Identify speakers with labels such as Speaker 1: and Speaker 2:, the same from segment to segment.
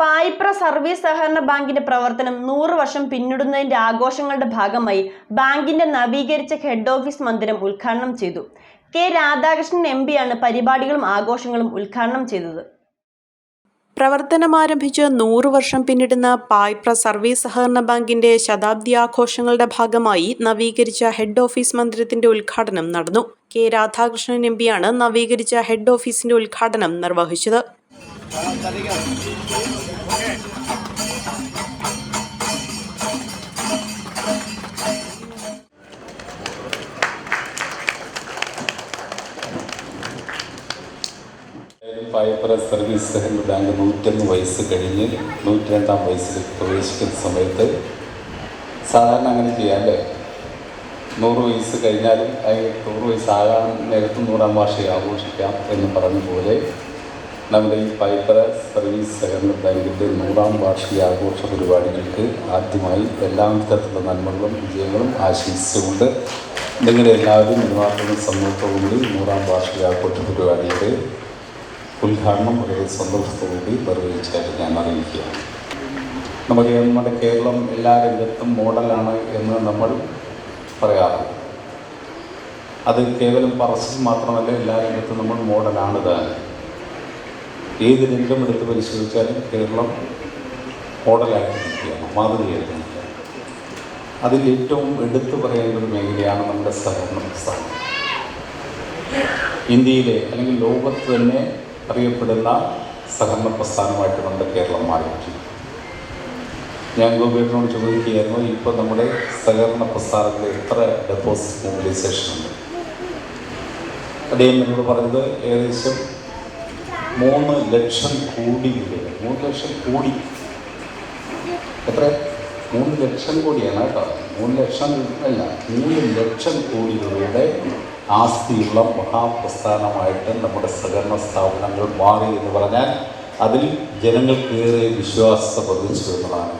Speaker 1: Payipra service സഹകരണ ബാങ്കിന്റെ പ്രവർത്തനം നൂറ് വർഷം പിന്നിടുന്നതിന്റെ ആഘോഷങ്ങളുടെ ഭാഗമായി ബാങ്കിന്റെ നവീകരിച്ച ഹെഡ് ഓഫീസ് മന്ദിരം ഉദ്ഘാടനം ചെയ്തു. കെ രാധാകൃഷ്ണൻ എം പിയാണ് പരിപാടികളും ആഘോഷങ്ങളും ഉദ്ഘാടനം ചെയ്തത്.
Speaker 2: പ്രവർത്തനമാരംഭിച്ച് നൂറ് വർഷം പിന്നിടുന്ന പായ്പ്ര സർവീസ് സഹകരണ ബാങ്കിന്റെ ശതാബ്ദി ആഘോഷങ്ങളുടെ ഭാഗമായി നവീകരിച്ച ഹെഡ് ഓഫീസ് മന്ദിരത്തിന്റെ ഉദ്ഘാടനം നടന്നു. കെ രാധാകൃഷ്ണൻ എം പിയാണ് നവീകരിച്ച ഹെഡ് ഓഫീസിന്റെ ഉദ്ഘാടനം നിർവഹിച്ചത്.
Speaker 3: പായപ്പറ സർവീസ് സഹകരണ ബാങ്ക് നൂറ്റൊന്ന് വയസ്സ് കഴിഞ്ഞ് നൂറ്റി രണ്ടാം വയസ്സിൽ പ്രവേശിക്കുന്ന സമയത്ത് സാധാരണ അങ്ങനെ ചെയ്യാം അല്ലേ നൂറ് വയസ്സ് കഴിഞ്ഞാലും അല്ലെങ്കിൽ നൂറ് വയസ്സാകാൻ നേരത്തും നൂറാം വാർഷിക ആഘോഷിക്കാം എന്ന് പറഞ്ഞ പോലെ നമ്മുടെ ഈ പൈപ്പറ സർവീസ് സഹകരണ ബാങ്കിന്റെ നൂറാം വാർഷിക ആഘോഷ പരിപാടികൾക്ക് ആദ്യമായി എല്ലാ വിധത്തിലുള്ള നന്മകളും വിജയങ്ങളും ആശംസിച്ചുകൊണ്ട് നിങ്ങളുടെ എല്ലാവരും നിലവാരവും സമൂഹത്തോടുകൂടി നൂറാം വാർഷിക ആഘോഷ പരിപാടിയുടെ ഉദ്ഘാടനം വളരെ സന്തോഷത്തോടുകൂടി നിർവഹിച്ചായിട്ട് ഞാൻ അറിയിക്കുകയാണ്. നമുക്ക് നമ്മുടെ കേരളം എല്ലാ രംഗത്തും മോഡലാണ് എന്ന് നമ്മൾ പറയാറുണ്ട്. അത് കേവലം പറച്ചിൽ മാത്രമല്ല എല്ലാ രംഗത്തും നമ്മൾ മോഡലാണ് താൻ ഏത് രംഗം എടുത്ത് പരിശോധിച്ചാലും കേരളം മോഡലായിട്ടിരിക്കുകയാണ് മാതൃകയായിട്ടിരിക്കുകയാണ് അതിൽ ഏറ്റവും എടുത്തു പറയേണ്ട ഒരു മേഖലയാണ് നമ്മുടെ സഹകരണ പ്രസ്ഥാനം ഇന്ത്യയിലെ അല്ലെങ്കിൽ ലോകത്ത് തന്നെ അറിയപ്പെടുന്ന സഹകരണ പ്രസ്ഥാനമായിട്ട് നമ്മുടെ കേരളം മാറിയിട്ടുണ്ട് ഞാൻ ഗോപിയേട്ടനോട് ചോദിക്കുകയായിരുന്നു ഇപ്പോൾ നമ്മുടെ സഹകരണ പ്രസ്ഥാനത്തിൽ എത്ര ഡെപ്പോസിറ്റ് മൊബിലൈസേഷൻ ഉണ്ട്? അദ്ദേഹം എന്നോട് പറഞ്ഞത് ഏകദേശം മൂന്ന് ലക്ഷം കോടി രൂപ മൂന്ന് ലക്ഷം കോടി. എത്ര? മൂന്ന് ലക്ഷം കോടിയാണ് കേട്ടോ. മൂന്ന് ലക്ഷം അല്ല മൂന്ന് ലക്ഷം കോടി രൂപയുടെ ആസ്തിയുള്ള മഹാപ്രസ്ഥാനമായിട്ട് നമ്മുടെ സഹകരണ സ്ഥാപനങ്ങൾ മാറി എന്ന് പറഞ്ഞാൽ അതിൽ ജനങ്ങൾക്കേറെ വിശ്വാസത പതിച്ചു എന്നതാണ്.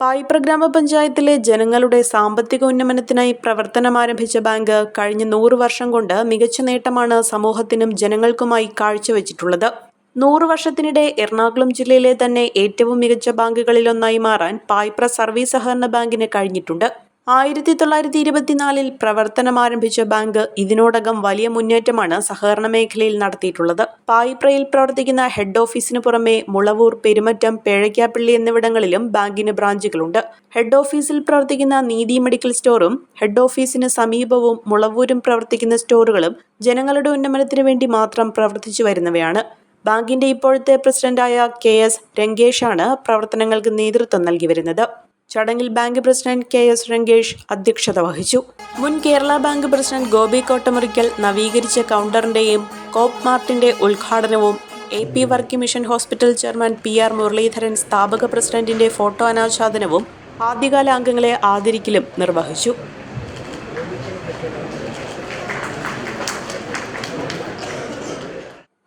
Speaker 2: പായ്പ്ര ഗ്രാമപഞ്ചായത്തിലെ ജനങ്ങളുടെ സാമ്പത്തിക ഉന്നമനത്തിനായി പ്രവർത്തനം ആരംഭിച്ച ബാങ്ക് കഴിഞ്ഞ നൂറ് വർഷം കൊണ്ട് മികച്ച നേട്ടമാണ് സമൂഹത്തിനും ജനങ്ങൾക്കുമായി കാഴ്ചവെച്ചിട്ടുള്ളത്. നൂറ് വർഷത്തിനിടെ എറണാകുളം ജില്ലയിലെ തന്നെ ഏറ്റവും മികച്ച ബാങ്കുകളിലൊന്നായി മാറാൻ പായ്പ്ര സർവീസ് സഹകരണ ബാങ്കിന് കഴിഞ്ഞിട്ടുണ്ട്. ആയിരത്തി തൊള്ളായിരത്തി ഇരുപത്തിനാലിൽ പ്രവർത്തനം ആരംഭിച്ച ബാങ്ക് ഇതിനോടകം വലിയ മുന്നേറ്റമാണ് സഹകരണ മേഖലയിൽ നടത്തിയിട്ടുള്ളത്. പായിപ്രയിൽ പ്രവർത്തിക്കുന്ന ഹെഡ് ഓഫീസിന് പുറമെ മുളവൂർ പെരുമറ്റം പേഴയ്ക്കാപ്പള്ളി എന്നിവിടങ്ങളിലും ബാങ്കിന് ബ്രാഞ്ചുകളുണ്ട്. ഹെഡ് ഓഫീസിൽ പ്രവർത്തിക്കുന്ന നീതി മെഡിക്കൽ സ്റ്റോറും ഹെഡ് ഓഫീസിന് സമീപവും മുളവൂരും പ്രവർത്തിക്കുന്ന സ്റ്റോറുകളും ജനങ്ങളുടെ ഉന്നമനത്തിനു വേണ്ടി മാത്രം പ്രവർത്തിച്ചു വരുന്നവയാണ്. ബാങ്കിന്റെ ഇപ്പോഴത്തെ പ്രസിഡന്റായ കെ എസ് രംഗേഷാണ് പ്രവർത്തനങ്ങൾക്ക് നേതൃത്വം നൽകി വരുന്നത്. ചടങ്ങിൽ bank president K S Rangesh അധ്യക്ഷത വഹിച്ചു. മുൻ കേരള ബാങ്ക് പ്രസിഡന്റ് ഗോപി കോട്ടമുറിക്കൽ നവീകരിച്ച കൗണ്ടറിന്റെയും കോപ്പ് മാർട്ടിന്റെ ഉദ്ഘാടനവും A P Varkey mission hospital chairman P R Muraleedharan സ്ഥാപക പ്രസിഡന്റിന്റെ ഫോട്ടോ അനാച്ഛാദനവും ആദ്യകാല അംഗങ്ങളെ ആദരിക്കലും നിർവഹിച്ചു.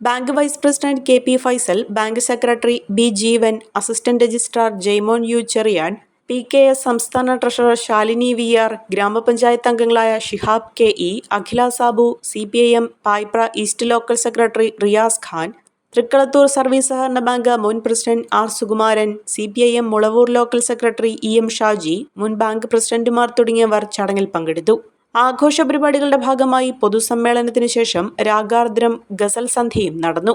Speaker 2: Bank vice president K P Faisal bank secretary B Jeevan assistant registrar Jaimon U Cherian P K S സംസ്ഥാന ട്രഷറർ ശാലിനി വി ആർ ഗ്രാമപഞ്ചായത്ത് അംഗങ്ങളായ Shihab K E Akhila Sabu C P I M Paipra east local secretary Riyas Khan Thrikkalathoor service സഹകരണ bank മുൻ president R Sukumaran C P I M Mulavoor local secretary E M Shaji മുൻ bank പ്രസിഡന്റുമാർ തുടങ്ങിയവർ ചടങ്ങിൽ പങ്കെടുത്തു. ആഘോഷ പരിപാടികളുടെ ഭാഗമായി പൊതുസമ്മേളനത്തിന് ശേഷം രാഗാർദ്രം ഗസൽ സന്ധ്യയും നടന്നു.